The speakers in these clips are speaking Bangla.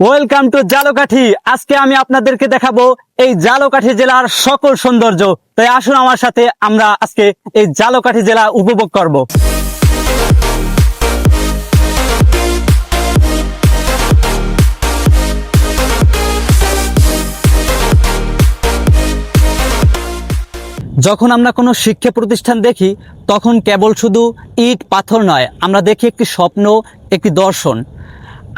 ওয়েলকাম টু জালকাঠি আজকে আমি আপনাদেরকে দেখাবো এই জালকাঠি জেলার সকল সৌন্দর্য। তাই আসুন আমার সাথে আমরা আজকে এই জালকাঠি জেলা উপভোগ করব। যখন আমরা কোনো শিক্ষা প্রতিষ্ঠান দেখি, তখন কেবল শুধু ইট পাথর নয়, আমরা দেখি একটি স্বপ্ন, একটি দর্শন।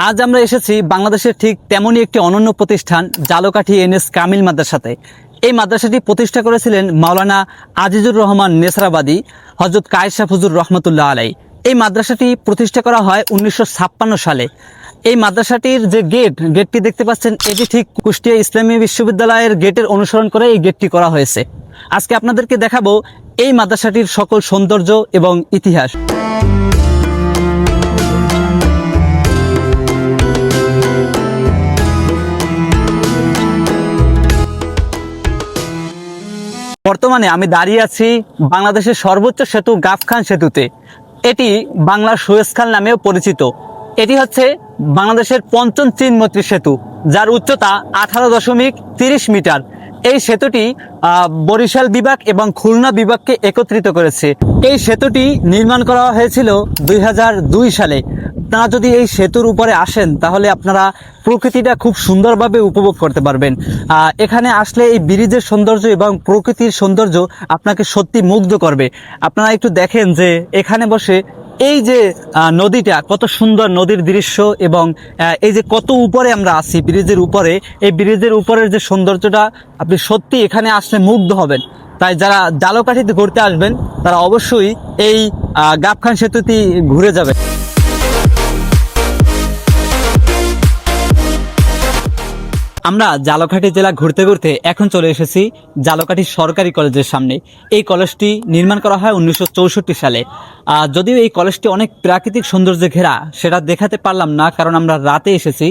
আজ আমরা এসেছি বাংলাদেশের ঠিক তেমনই একটি অনন্য প্রতিষ্ঠান জালকাঠি এন এস কামিল মাদ্রাসাতে। এই মাদ্রাসাটি প্রতিষ্ঠা করেছিলেন মাওলানা আজিজুর রহমান নেসরাবাদী হজরত কায়সা ফজুর রহমতুল্লাহ আলাই এই মাদ্রাসাটি প্রতিষ্ঠা করা হয় উনিশশো ছাপ্পান্ন সালে। এই মাদ্রাসাটির যে গেট, গেটটি দেখতে পাচ্ছেন, এটি ঠিক কুষ্টিয়া ইসলামী বিশ্ববিদ্যালয়ের গেটের অনুসরণ করে এই গেটটি করা হয়েছে। আজকে আপনাদেরকে দেখাবো এই মাদ্রাসাটির সকল সৌন্দর্য এবং ইতিহাস। বর্তমানে আমি দাঁড়িয়ে আছি বাংলাদেশের সর্বোচ্চ সেতু গাফখান সেতুতে। এটি বাংলার সুয়েজ খাল নামেও পরিচিত। এটি হচ্ছে বাংলাদেশের পঞ্চম চীনমৈত্রী সেতু, যার উচ্চতা আঠারো দশমিক তিরিশ মিটার। এই সেতুটি বরিশাল বিভাগ এবং খুলনা বিভাগকে একত্রিত করেছে। এই সেতুটি নির্মাণ করা হয়েছিল দুই হাজার দুই সালে। আপনারা যদি এই সেতুর উপরে আসেন, তাহলে আপনারা প্রকৃতিটা খুব সুন্দরভাবে উপভোগ করতে পারবেন। এখানে আসলে এই ব্রিজের সৌন্দর্য এবং প্রকৃতির সৌন্দর্য আপনাকে সত্যি মুগ্ধ করবে। আপনারা একটু দেখেন যে এখানে বসে এই যে নদীটা, কত সুন্দর নদীর দৃশ্য এবং এই যে কত উপরে আমরা আছি, ব্রিজের উপরে, এই ব্রিজের উপরের যে সৌন্দর্যটা, আপনি সত্যি এখানে আসলে মুগ্ধ হবেন। তাই যারা জালকাঠিতে ঘুরতে আসবেন, তারা অবশ্যই এই গাবখান সেতুটি ঘুরে যাবে আমরা জালকাঠি জেলা ঘুরতে ঘুরতে এখন চলে এসেছি জালকাঠি সরকারি কলেজের সামনে। এই কলেজটি নির্মাণ করা হয় উনিশশো চৌষট্টি সালে। যদিও এই কলেজটি অনেক প্রাকৃতিক সৌন্দর্যে ঘেরা, সেটা দেখাতে পারলাম না, কারণ আমরা রাতে এসেছি।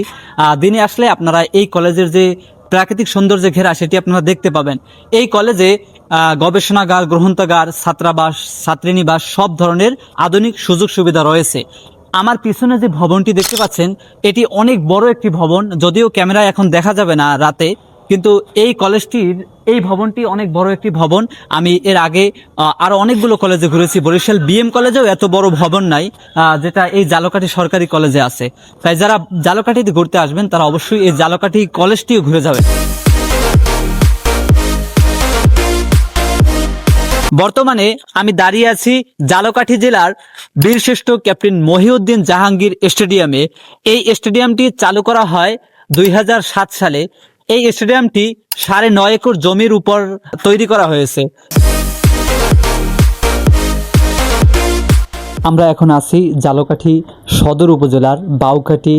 দিনে আসলে আপনারা এই কলেজের যে প্রাকৃতিক সৌন্দর্যে ঘেরা, সেটি আপনারা দেখতে পাবেন। এই কলেজে গবেষণাগার, গ্রন্থাগার, ছাত্রাবাস, ছাত্রীনিবাস সব ধরনের আধুনিক সুযোগ সুবিধা রয়েছে। আমার পিছনে যে ভবনটি দেখতে পাচ্ছেন এটি অনেক বড় একটি ভবন যদিও ক্যামেরায় এখন দেখা যাবে না রাতে কিন্তু এই কলেজটির এই ভবনটি অনেক বড় একটি ভবন। আমি এর আগে আহ, আরও অনেকগুলো কলেজে ঘুরেছি বরিশাল বিএম কলেজেও এত বড় ভবন নাই যেটা এই জালকাঠি সরকারি কলেজে আছে। তাই যারা জালকাঠিতে ঘুরতে আসবেন তারা অবশ্যই এই জালকাঠি কলেজটিও ঘুরে যাবেন। বর্তমানে আমি দাঁড়িয়ে আছি জালকাঠি জেলার বীরশ্রেষ্ঠ ক্যাপ্টেন মহিউদ্দিন জাহাঙ্গীর স্টেডিয়ামে। এই স্টেডিয়ামটি চালু করা হয় দুই হাজার সাত সালে। এই স্টেডিয়ামটি সাড়ে নয় একর জমির উপর তৈরি করা হয়েছে। আমরা এখন আছি জালকাঠি সদর উপজেলার বাউকাঠি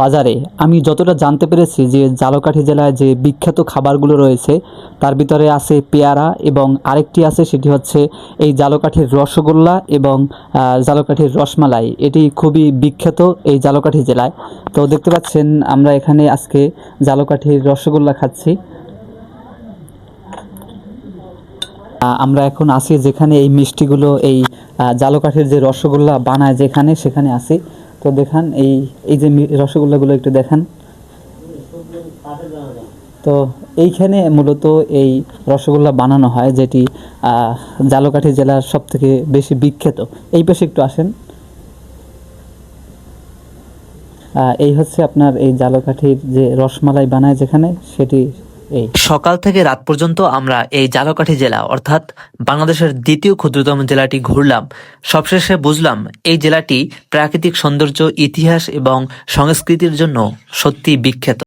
বাজারে। আমি যতটা জানতে পেরেছি যে জালকাঠি জেলায় যে বিখ্যাত খাবারগুলো রয়েছে, তার ভিতরে আছে পেয়ারা এবং আরেকটি আছে, সেটি হচ্ছে এই জালকাঠির রসগোল্লা এবং জালকাঠির রসমালাই। এটি খুবই বিখ্যাত এই জালকাঠি জেলায়। তো দেখতে পাচ্ছেন, আমরা এখানে আজকে জালকাঠির রসগোল্লা খাচ্ছি। আমরা এখন আছি যেখানে এই মিষ্টিগুলো, এই জালকাঠির যে রসগোল্লা বানায় যেখানে, সেখানে আছি। তো দেখান, এই এই যে রসগোল্লাগুলো একটু দেখান। তো এইখানে মূলত এই রসগোল্লা বানানো হয়, যেটি জালকাঠি জেলার সব থেকে বেশি বিখ্যাত। এই পাশে একটু আসেন। এই হচ্ছে আপনার এই জালকাঠির যে রসমালাই বানায় যেখানে, সেটি সকাল থেকে রাত পর্যন্ত আমরা এই জালকাঠি জেলা, অর্থাৎ বাংলাদেশের দ্বিতীয় ক্ষুদ্রতম জেলাটি ঘুরলাম। সবশেষে বুঝলাম এই জেলাটি প্রাকৃতিক সৌন্দর্য, ইতিহাস এবং সংস্কৃতির জন্য সত্যি বিখ্যাত।